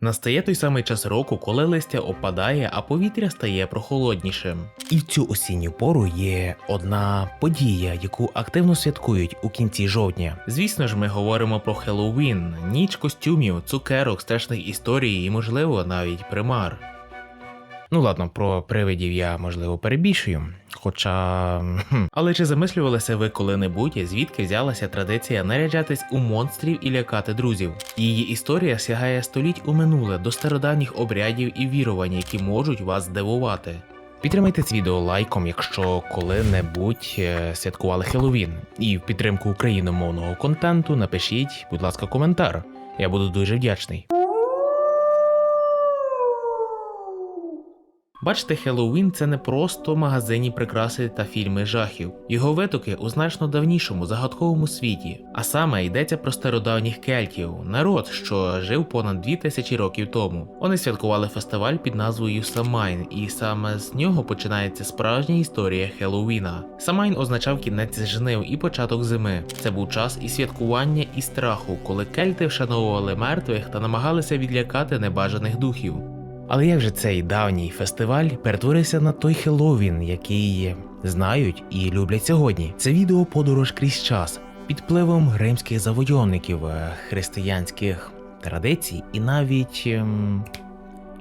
Настає той самий час року, коли листя опадає, а повітря стає прохолоднішим. І в цю осінню пору є одна подія, яку активно святкують у кінці жовтня. Звісно ж, ми говоримо про Хеллоуін, ніч костюмів, цукерок, страшних історій і, можливо, навіть примар. Ну ладно, про привидів я можливо перебільшую. Хоча. Але чи замислювалися ви коли-небудь, звідки взялася традиція наряджатись у монстрів і лякати друзів? Її історія сягає століть у минуле до стародавніх обрядів і вірувань, які можуть вас здивувати. Підтримайте це відео лайком, якщо коли-небудь е, святкували Хеллоуін. І в підтримку україномовного контенту напишіть, будь ласка, коментар. Я буду дуже вдячний. Бачите, Хеллоуін це не просто магазинні прикраси та фільми жахів. Його витоки у значно давнішому загадковому світі. А саме йдеться про стародавніх кельтів, народ, що жив понад 2000 років тому. Вони святкували фестиваль під назвою Самайн, і саме з нього починається справжня історія Хеллоуіна. Самайн означав кінець жнив і початок зими. Це був час і святкування, і страху, коли кельти вшановували мертвих та намагалися відлякати небажаних духів. Але як же цей давній фестиваль перетворився на той Хеллоуін, який знають і люблять сьогодні? Це відео подорож крізь час під впливом римських завойовників, е, християнських традицій і навіть ем,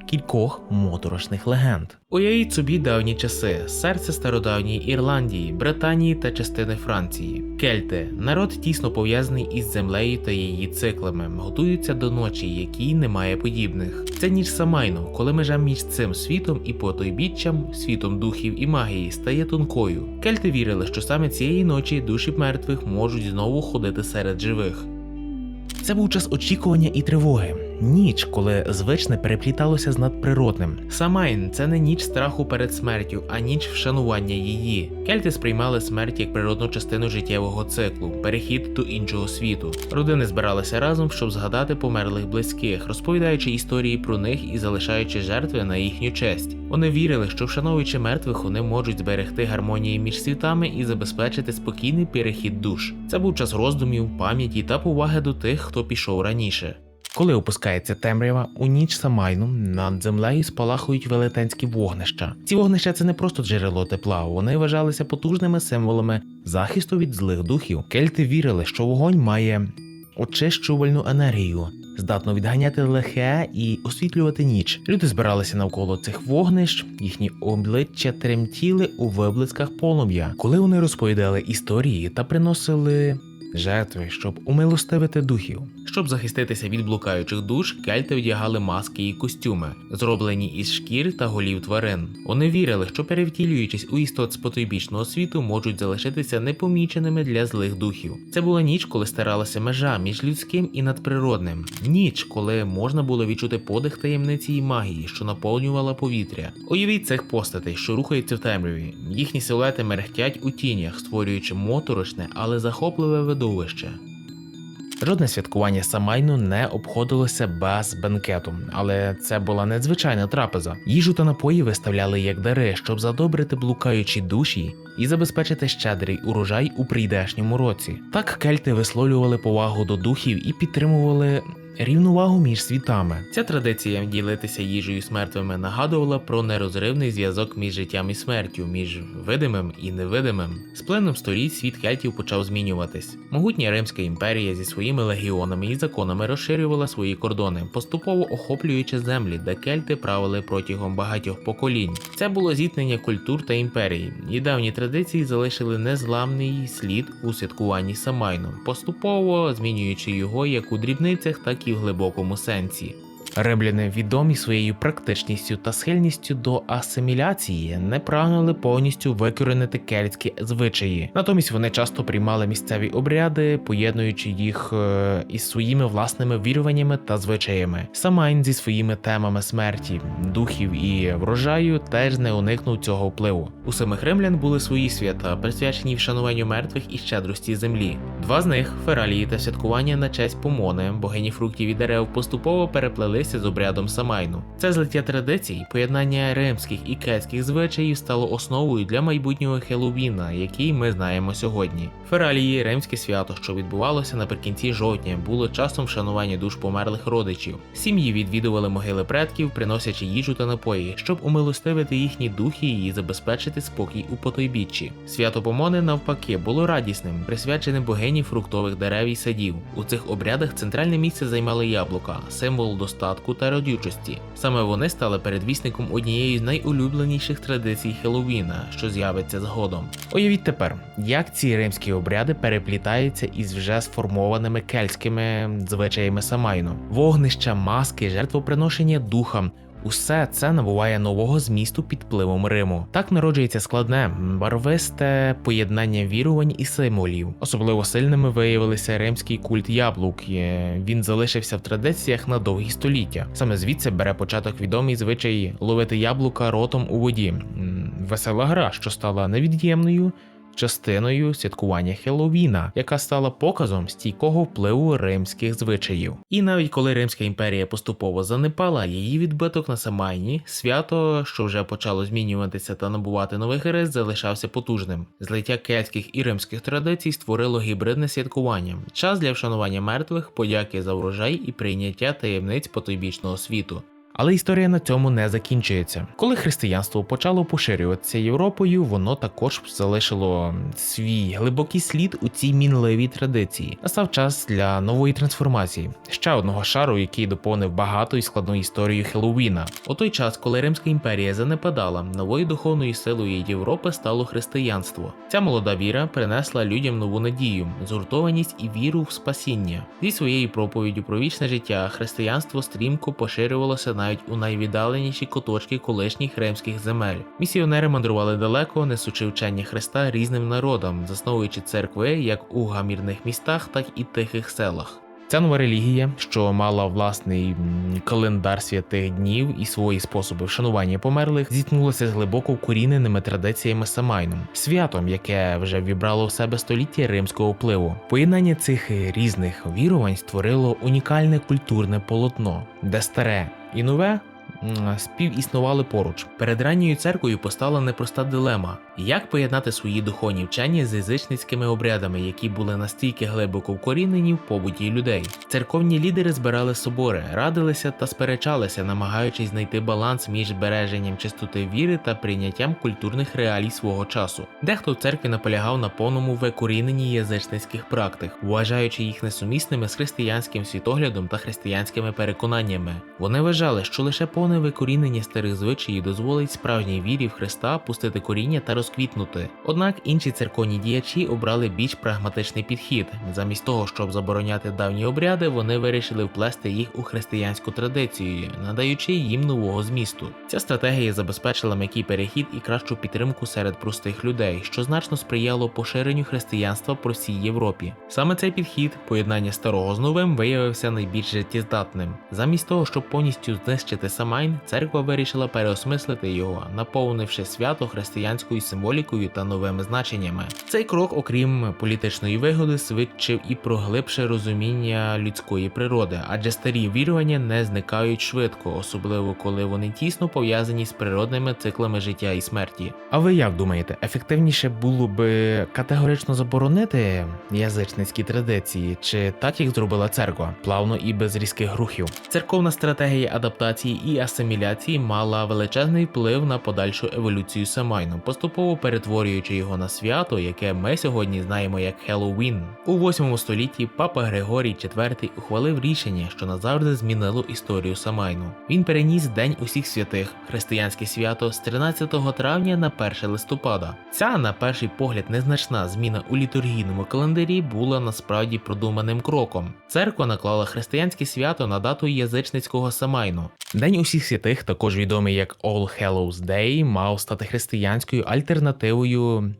кількох моторошних легенд. Уявіть собі давні часи, серце стародавньої Ірландії, Британії та частини Франції. Кельти народ тісно пов'язаний із землею та її циклами, готуються до ночі, якій немає подібних. Це ніч Самайну, коли межа між цим світом і потойбіччям, світом духів і магії, стає тонкою. Кельти вірили, що саме цієї ночі душі мертвих можуть знову ходити серед живих. Це був час очікування і тривоги. Ніч, коли звичне перепліталося з надприродним. Самайн це не ніч страху перед смертю, а ніч вшанування її. Кельти сприймали смерть як природну частину життєвого циклу, перехід до іншого світу. Родини збиралися разом, щоб згадати померлих близьких, розповідаючи історії про них і залишаючи жертви на їхню честь. Вони вірили, що вшановуючи мертвих, вони можуть зберегти гармонії між світами і забезпечити спокійний перехід душ. Це був час роздумів, пам'яті та поваги до тих, хто пішов раніше. Коли опускається темрява, у ніч Самайну над землею спалахують велетенські вогнища. Ці вогнища це не просто джерело тепла, вони вважалися потужними символами захисту від злих духів. Кельти вірили, що вогонь має очищувальну енергію, здатно відганяти лихе і освітлювати ніч. Люди збиралися навколо цих вогнищ, їхні обличчя тремтіли у виблисках полум'я, коли вони розповідали історії та приносили жертви, щоб умилостивити духів. Щоб захиститися від блукаючих душ, кельти вдягали маски і костюми, зроблені із шкір та голів тварин. Вони вірили, що перевтілюючись у істот з потойбічного світу, можуть залишитися непоміченими для злих духів. Це була ніч, коли старалася межа між людським і надприродним. Ніч, коли можна було відчути подих таємниці і магії, що наповнювала повітря. Уявіть цих постатей, що рухаються в темряві. Їхні силуети мерехтять у тінях, створюючи моторошне, але захопливе видовище. Жодне святкування Самайну не обходилося без бенкету, але це була надзвичайна трапеза. Їжу та напої виставляли як дари, щоб задобрити блукаючі душі і забезпечити щедрий урожай у прийдешньому році. Так кельти висловлювали повагу до духів і підтримували. Рівновагу між світами. Ця традиція ділитися їжею з мертвими нагадувала про нерозривний зв'язок між життям і смертю, між видимим і невидимим. З плином століть світ кельтів почав змінюватись. Могутня Римська імперія зі своїми легіонами і законами розширювала свої кордони, поступово охоплюючи землі, де кельти правили протягом багатьох поколінь. Це було зіткнення культур та імперії, і давні традиції залишили незламний слід у святкуванні Самайну, поступово змінюючи його як у дрібницях, так і в глибокому сенсі. Римляни, відомі своєю практичністю та схильністю до асиміляції, не прагнули повністю викоренити кельтські звичаї. Натомість вони часто приймали місцеві обряди, поєднуючи їх е, із своїми власними віруваннями та звичаями. Самайн зі своїми темами смерті, духів і врожаю теж не уникнув цього впливу. У самих римлян були свої свята, присвячені вшануванню мертвих і щедрості землі. Два з них фералії та святкування на честь помони, богині фруктів і дерев, поступово переплелися поєднуватися з обрядом Самайну. Це злиття традицій, поєднання римських і кельтських звичаїв стало основою для майбутнього Хеллоуіна, який ми знаємо сьогодні. Фералії, римське свято, що відбувалося наприкінці жовтня, було часом вшанування душ померлих родичів. Сім'ї відвідували могили предків, приносячи їжу та напої, щоб умилостивити їхні духи і забезпечити спокій у потойбіччі. Свято Помони, навпаки, було радісним, присвяченим богині фруктових дерев і садів. У цих обрядах центральне місце займали яблука, символ достатку та родючості. Саме вони стали передвісником однієї з найулюбленіших традицій Хеллоуіна, що з'явиться згодом. Уявіть тепер, як ці римські обряди переплітаються із вже сформованими кельтськими звичаями Самайну. Вогнища, маски, жертвоприношення духам. Усе це набуває нового змісту під впливом Риму. Так народжується складне, барвисте поєднання вірувань і символів. Особливо сильними виявилися римський культ яблук. Він залишився в традиціях на довгі століття. Саме звідси бере початок відомий звичай ловити яблука ротом у воді. Весела гра, що стала невід'ємною частиною святкування Хеллоуіна, яка стала показом стійкого впливу римських звичаїв. І навіть коли Римська імперія поступово занепала, її відбиток на Самайні, свято, що вже почало змінюватися та набувати нових рис, залишався потужним. Злиття кельтських і римських традицій створило гібридне святкування, час для вшанування мертвих, подяки за врожай і прийняття таємниць потойбічного світу. Але історія на цьому не закінчується. Коли християнство почало поширюватися Європою, воно також залишило свій глибокий слід у цій мінливій традиції. Настав час для нової трансформації, ще одного шару, який доповнив багату і складну історію Хеллоуіна. У той час, коли Римська імперія занепадала, новою духовною силою Європи стало християнство. Ця молода віра принесла людям нову надію, згуртованість і віру в спасіння. Зі своєю проповіддю про вічне життя християнство стрімко поширювалося навіть у найвіддаленіші куточки колишніх римських земель. Місіонери мандрували далеко, несучи вчення Христа різним народам, засновуючи церкви як у гамірних містах, так і тихих селах. Ця нова релігія, що мала власний календар святих днів і свої способи вшанування померлих, зіткнулася з глибоко вкоріненими традиціями Самайном, святом, яке вже вібрало в себе століття римського впливу. Поєднання цих різних вірувань створило унікальне культурне полотно, де старе і нове. Співіснували поруч. Перед ранньою церквою постала непроста дилема: як поєднати свої духовні вчення з язичницькими обрядами, які були настільки глибоко вкорінені в побуті людей. Церковні лідери збирали собори, радилися та сперечалися, намагаючись знайти баланс між збереженням чистоти віри та прийняттям культурних реалій свого часу. Дехто в церкві наполягав на повному викоріненні язичницьких практик, вважаючи їх несумісними з християнським світоглядом та християнськими переконаннями. Вони вважали, що лише повне викорінення старих звичаїв дозволить справжній вірі в Христа пустити коріння та розквітнути. Однак інші церковні діячі обрали більш прагматичний підхід. Замість того, щоб забороняти давні обряди, вони вирішили вплести їх у християнську традицію, надаючи їм нового змісту. Ця стратегія забезпечила м'який перехід і кращу підтримку серед простих людей, що значно сприяло поширенню християнства по всій Європі. Саме цей підхід, поєднання старого з новим, виявився найбільш життєздатним. Замість того, щоб повністю знищити Самайн, церква вирішила переосмислити його, наповнивши свято християнською символікою та новими значеннями. Цей крок, окрім політичної вигоди, свідчив і про глибше розуміння людської природи, адже старі вірування не зникають швидко, особливо коли вони тісно пов'язані з природними циклами життя і смерті. А ви як думаєте, ефективніше було би категорично заборонити язичницькі традиції, чи так як зробила церква, плавно і без різких рухів? Церковна стратегія адаптації і асиміляції мала величезний вплив на подальшу еволюцію Самайну, поступово перетворюючи його на свято, яке ми сьогодні знаємо як Хеллоуін. У 8 столітті папа Григорій IV ухвалив рішення, що назавжди змінило історію Самайну. Він переніс День усіх святих, християнське свято з 13 травня на 1 листопада. Ця, на перший погляд, незначна зміна у літургійному календарі була насправді продуманим кроком. Церква наклала християнське свято на дату язичницького Самайну. День усіх святих, також відомий як All Hallows Day, мав стати християнською альтернативою альтернативою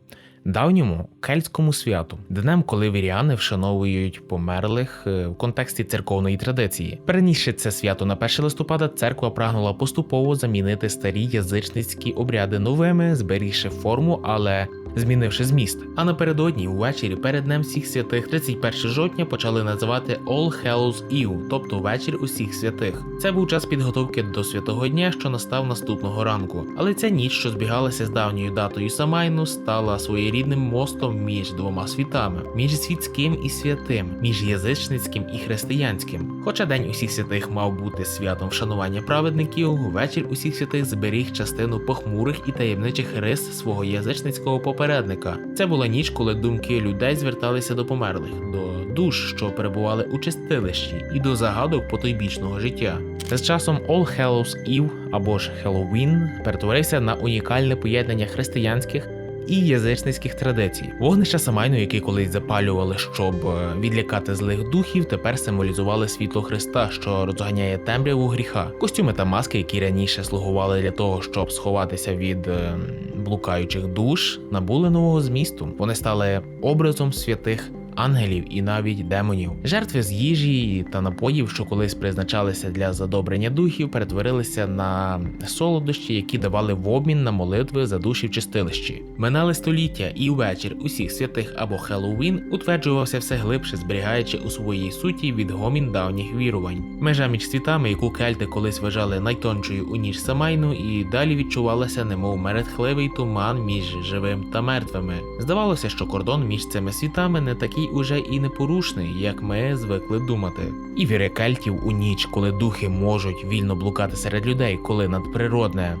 давньому кельтському святу, днем, коли віряни вшановують померлих е, в контексті церковної традиції. Перенісши це свято на 1 листопада, церква прагнула поступово замінити старі язичницькі обряди новими, зберігши форму, але змінивши зміст. А напередодні, ввечері перед Днем всіх святих, 31 жовтня, почали називати All Hallows Eve, тобто вечір усіх святих. Це був час підготовки до святого дня, що настав наступного ранку. Але ця ніч, що збігалася з давньою датою Самайну, стала своєрідним мостом між двома світами: між світським і святим, між язичницьким і християнським. Хоча День усіх святих мав бути святом вшанування праведників, вечір усіх святих зберіг частину похмурих і таємничих рис свого язичницького попередника. Це була ніч, коли думки людей зверталися до померлих, до душ, що перебували у чистилищі, і до загадок потойбічного життя. З часом All Hallows Eve або ж Halloween перетворився на унікальне поєднання християнських і язичницьких традицій. Вогнища Самайну, які колись запалювали, щоб е, відлякати злих духів, тепер символізували світло Христа, що розганяє темряву гріха. Костюми та маски, які раніше слугували для того, щоб сховатися від е, блукаючих душ, набули нового змісту. Вони стали образом святих. Ангелів і навіть демонів. Жертви з їжі та напоїв, що колись призначалися для задобрення духів, перетворилися на солодощі, які давали в обмін на молитви за душі в чистилищі. Минали століття, і вечір усіх святих або Хеллоуін утверджувався все глибше, зберігаючи у своїй суті відгомін давніх вірувань. Межа між світами, яку кельти колись вважали найтоншою у ніж Самайну, і далі відчувалася, немов мерехтливий туман між живим та мертвими. Здавалося, що кордон між цими світами не такий уже і непорушний, як ми звикли думати. І віри кельтів у ніч, коли духи можуть вільно блукати серед людей, коли надприродне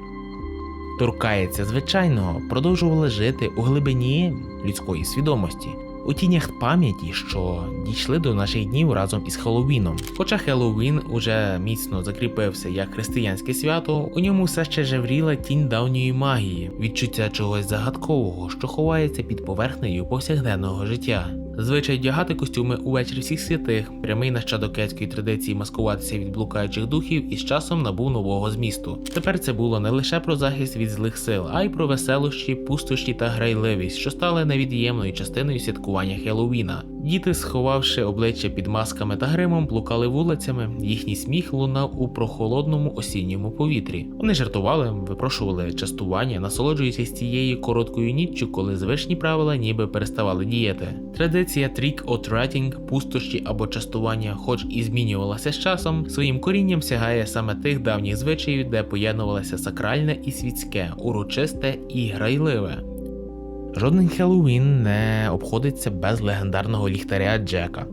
торкається звичайного, продовжували жити у глибині людської свідомості. У тінях пам'яті, що дійшли до наших днів разом із Хеллоуіном. Хоча Хеллоуін уже міцно закріпився як християнське свято, у ньому все ще жевріла тінь давньої магії, відчуття чогось загадкового, що ховається під поверхнею повсякденного життя. Звичай вдягати костюми увечері всіх святих, прямий нащадок кельтської традиції маскуватися від блукаючих духів із часом набув нового змісту. Тепер це було не лише про захист від злих сил, а й про веселощі, пустощі та грайливість, що стали невід'ємною частиною святкування Хеллоуіна. Діти, сховавши обличчя під масками та гримом, блукали вулицями. Їхній сміх лунав у прохолодному осінньому повітрі. Вони жартували, випрошували частування, насолоджуючись цією короткою ніччю, коли звичні правила ніби переставали діяти. Традиція трік treating, пустощі або частування, хоч і змінювалася з часом, своїм корінням сягає саме тих давніх звичаїв, де поєднувалося сакральне і світське, урочисте і грайливе. Жоден Хеллоуін не обходиться без легендарного ліхтаря Джека.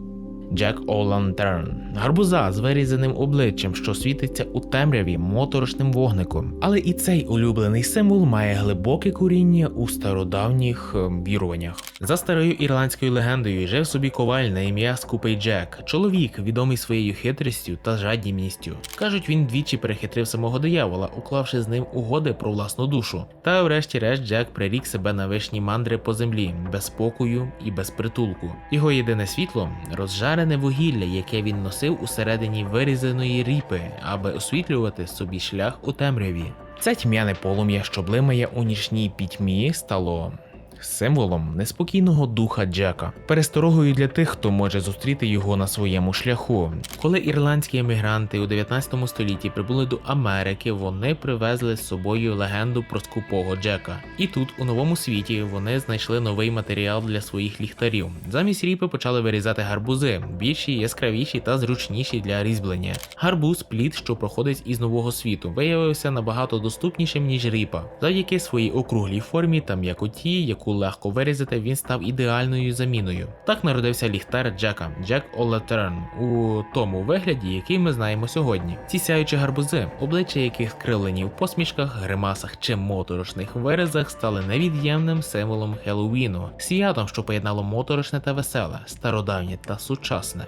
Джек О'Лантерн гарбуза з вирізаним обличчям, що світиться у темряві моторошним вогником. Але і цей улюблений символ має глибоке коріння у стародавніх е, віруваннях. За старою ірландською легендою жив собі коваль на ім'я Скупий Джек, чоловік, відомий своєю хитрістю та жадібністю. Кажуть, він двічі перехитрив самого диявола, уклавши з ним угоди про власну душу. Та врешті-решт Джек прирік себе на вишні мандри по землі, без спокою і без притулку. Його єдине світло розжарене вугілля, яке він носив усередині вирізаної ріпи, аби освітлювати собі шлях у темряві. Це тьмяне полум'я, що блимає у нічній пітьмі, стало символом неспокійного духа Джека, пересторогою для тих, хто може зустріти його на своєму шляху. Коли ірландські емігранти у 19 столітті прибули до Америки, вони привезли з собою легенду про скупого Джека. І тут, у новому світі, вони знайшли новий матеріал для своїх ліхтарів. Замість ріпи почали вирізати гарбузи, більші, яскравіші та зручніші для різьблення. Гарбуз, плід, що проходить із нового світу, виявився набагато доступнішим ніж ріпа. Завдяки своїй округлій формі та м'якоті, яку легко вирізати, він став ідеальною заміною. Так народився ліхтар Джека Джек Олатерн у тому вигляді, який ми знаємо сьогодні. Ці сяючі гарбузи, обличчя яких скривлені в посмішках, гримасах чи моторошних виразах, стали невід'ємним символом Хеллоуіну, святом, що поєднало моторошне та веселе, стародавнє та сучасне.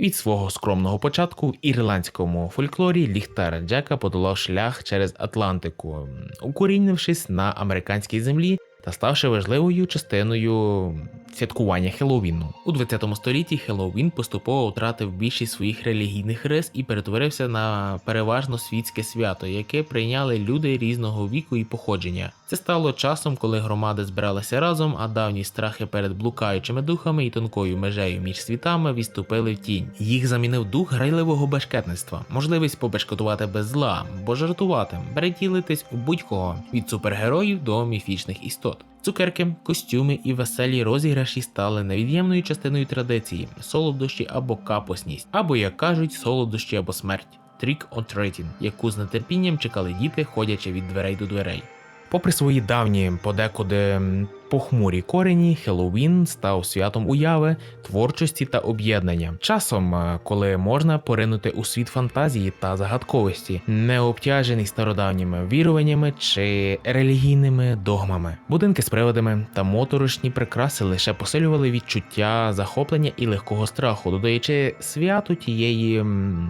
Від свого скромного початку в ірландському фольклорі ліхтар Джека подолав шлях через Атлантику, укорінившись на американській землі та ставши важливою частиною святкування Хеллоуіну. У 20 столітті Хеллоуін поступово втратив більшість своїх релігійних рис і перетворився на переважно світське свято, яке прийняли люди різного віку і походження. Це стало часом, коли громади збиралися разом, а давні страхи перед блукаючими духами і тонкою межею між світами відступили в тінь. Їх замінив дух грайливого бешкетництва, можливість побешкетувати без зла, бо жартувати, переділитись у будь-кого від супергероїв до міфічних істот. Цукерки, костюми і веселі розіграші стали невід'ємною частиною традиції, солодощі або капосність, або як кажуть, солодощі або смерть. трік treating, яку з нетерпінням чекали діти, ходячи від дверей до дверей. Попри свої давні, подекуди похмурі корені, Хеллоуін став святом уяви, творчості та об'єднання. Часом, е, коли можна поринути у світ фантазії та загадковості, не обтяжений стародавніми віруваннями чи релігійними догмами. Будинки з приводами та моторошні прикраси лише посилювали відчуття захоплення і легкого страху, додаючи святу тієї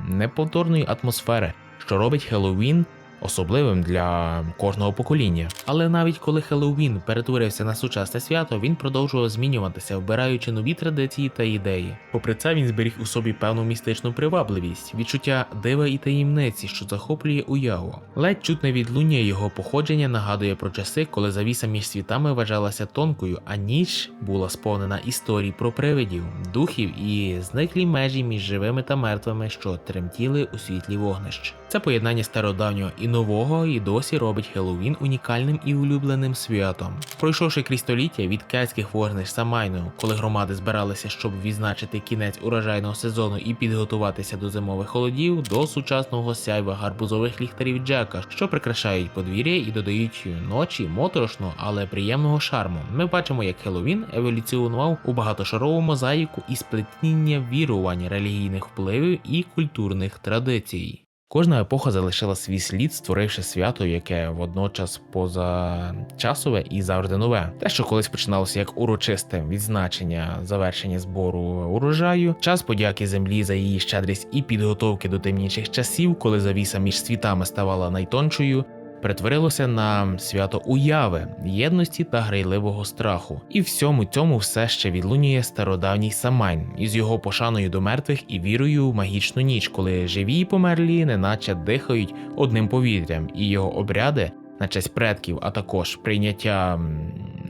неповторної атмосфери, що робить Хеллоуін особливим для кожного покоління. Але навіть коли Хеллоуін перетворився на сучасне свято, він продовжував змінюватися, вбираючи нові традиції та ідеї. Попри це, він зберіг у собі певну містичну привабливість, відчуття дива і таємниці, що захоплює уяву. Ледь чутне відлуння його походження нагадує про часи, коли завіса між світами вважалася тонкою, а ніч була сповнена історій про привидів, духів і зниклі межі між живими та мертвими, що тремтіли у світлі вогнищ. Це поєднання стародавнього і нового і досі робить Хеллоуін унікальним і улюбленим святом. Пройшовши крізь століття від кельтських вогнищ Самайну, коли громади збиралися, щоб відзначити кінець урожайного сезону і підготуватися до зимових холодів, до сучасного сяйва гарбузових ліхтарів Джека, що прикрашають подвір'я і додають ночі моторошного, але приємного шарму. Ми бачимо, як Хеллоуін еволюціонував у багатошарову мозаїку і сплетіння вірувань, релігійних впливів і культурних традицій. Кожна епоха залишила свій слід, створивши свято, яке водночас позачасове і завжди нове. Те, що колись починалося як урочисте відзначення завершення збору урожаю, час подяки землі за її щедрість і підготовки до темніших часів, коли завіса між світами ставала найтоншою. Перетворилося на свято уяви, єдності та грайливого страху, і всьому цьому все ще відлунює стародавній Самайн із його пошаною до мертвих і вірою в магічну ніч, коли живі й померлі неначе дихають одним повітрям, і його обряди на честь предків, а також прийняття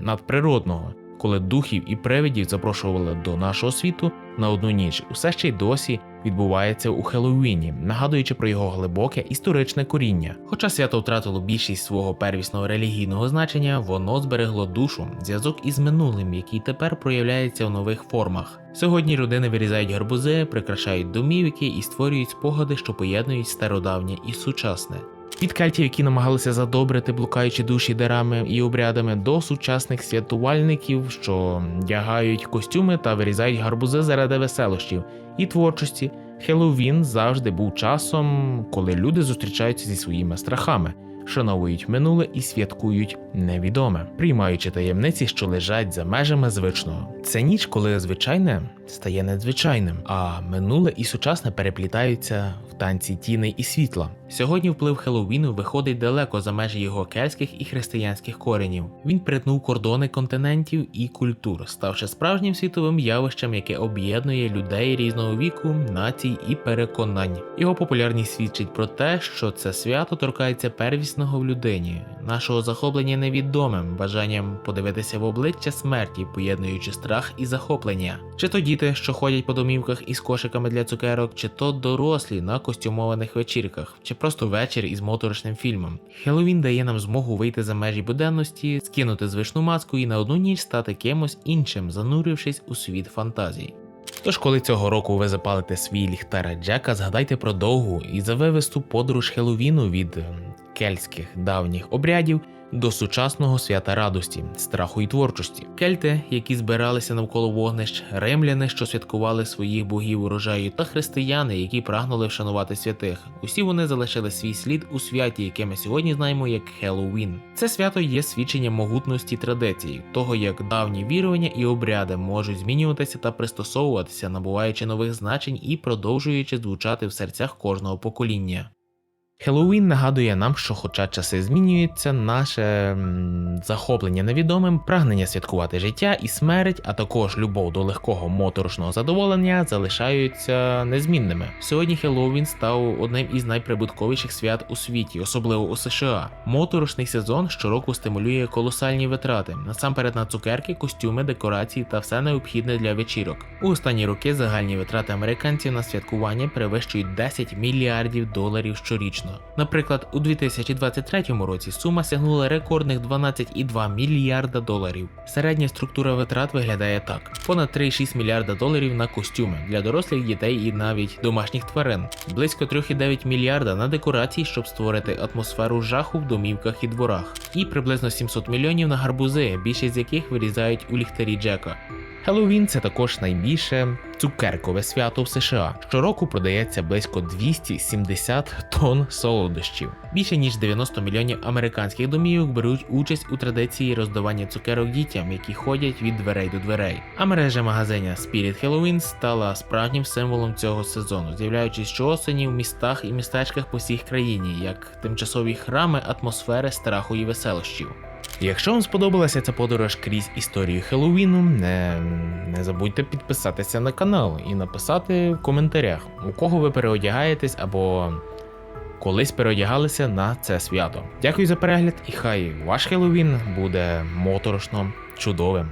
надприродного, коли духів і привидів запрошували до нашого світу на одну ніч, усе ще й досі відбувається у Хеллоуіні, нагадуючи про його глибоке історичне коріння. Хоча свято втратило більшість свого первісного релігійного значення, воно зберегло душу, зв'язок із минулим, який тепер проявляється в нових формах. Сьогодні родини вирізають гарбузи, прикрашають домівки і створюють спогади, що поєднують стародавнє і сучасне. Від кельтів, які намагалися задобрити блукаючі душі дарами і обрядами, до сучасних святувальників, що вдягають костюми та вирізають гарбузи заради веселощів і творчості. Хеллоуін завжди був часом, коли люди зустрічаються зі своїми страхами, шановують минуле і святкують невідоме, приймаючи таємниці, що лежать за межами звичного. Це ніч, коли звичайне стає надзвичайним, а минуле і сучасне переплітаються в танці тіней і світла. Сьогодні вплив Хеллоуіну виходить далеко за межі його кельтських і християнських коренів. Він перетнув кордони континентів і культур, ставши справжнім світовим явищем, яке об'єднує людей різного віку, націй і переконань. Його популярність свідчить про те, що це свято торкається первісного в людині, нашого захоплення невідомим, бажанням подивитися в обличчя смерті, поєднуючи страх і захоплення. Чи то діти, що ходять по домівках із кошиками для цукерок, чи то дорослі на костюмованих вечірках, чи просто вечір із моторошним фільмом. Хеллоуін дає нам змогу вийти за межі буденності, скинути звичну маску і на одну ніч стати кимось іншим, занурившись у світ фантазій. Тож, коли цього року ви запалите свій ліхтар Джека, згадайте про довгу і завивисту подорож Хеллоуіну від кельтських давніх обрядів до сучасного свята радості, страху і творчості. Кельти, які збиралися навколо вогнищ, римляни, що святкували своїх богів урожаю, та християни, які прагнули вшанувати святих. Усі вони залишили свій слід у святі, яке ми сьогодні знаємо як Хеллоуін. Це свято є свідченням могутності традицій, того як давні вірування і обряди можуть змінюватися та пристосовуватися, набуваючи нових значень і продовжуючи звучати в серцях кожного покоління. Хеллоуін нагадує нам, що, хоча часи змінюються, наше захоплення невідомим, прагнення святкувати життя і смерть, а також любов до легкого моторошного задоволення залишаються незмінними. Сьогодні Хеллоуін став одним із найприбутковіших свят у світі, особливо у США. Моторошний сезон щороку стимулює колосальні витрати, насамперед на цукерки, костюми, декорації та все необхідне для вечірок. У останні роки загальні витрати американців на святкування перевищують 10 мільярдів доларів щорічно. Наприклад, у 2023 році сума сягнула рекордних 12,2 мільярда доларів. Середня структура витрат виглядає так: понад 3,6 мільярда доларів на костюми для дорослих дітей і навіть домашніх тварин, близько 3,9 мільярда на декорації, щоб створити атмосферу жаху в домівках і дворах, і приблизно 700 мільйонів на гарбузи, більшість з яких вирізають у ліхтарі Джека. Хеллоуін це також найбільше цукеркове свято в США. Щороку продається близько 270 тонн солодощів. Більше ніж 90 мільйонів американських домівок беруть участь у традиції роздавання цукерок дітям, які ходять від дверей до дверей. А мережа магазинів Spirit Halloween стала справжнім символом цього сезону, з'являючись щоосені в містах і містечках по всій країні, як тимчасові храми атмосфери страху і веселощів. Якщо вам сподобалася ця подорож крізь історію Хеллоуіну, не, не забудьте підписатися на канал і написати в коментарях, у кого ви переодягаєтесь або колись переодягалися на це свято. Дякую за перегляд і хай ваш Хеллоуін буде моторошно чудовим.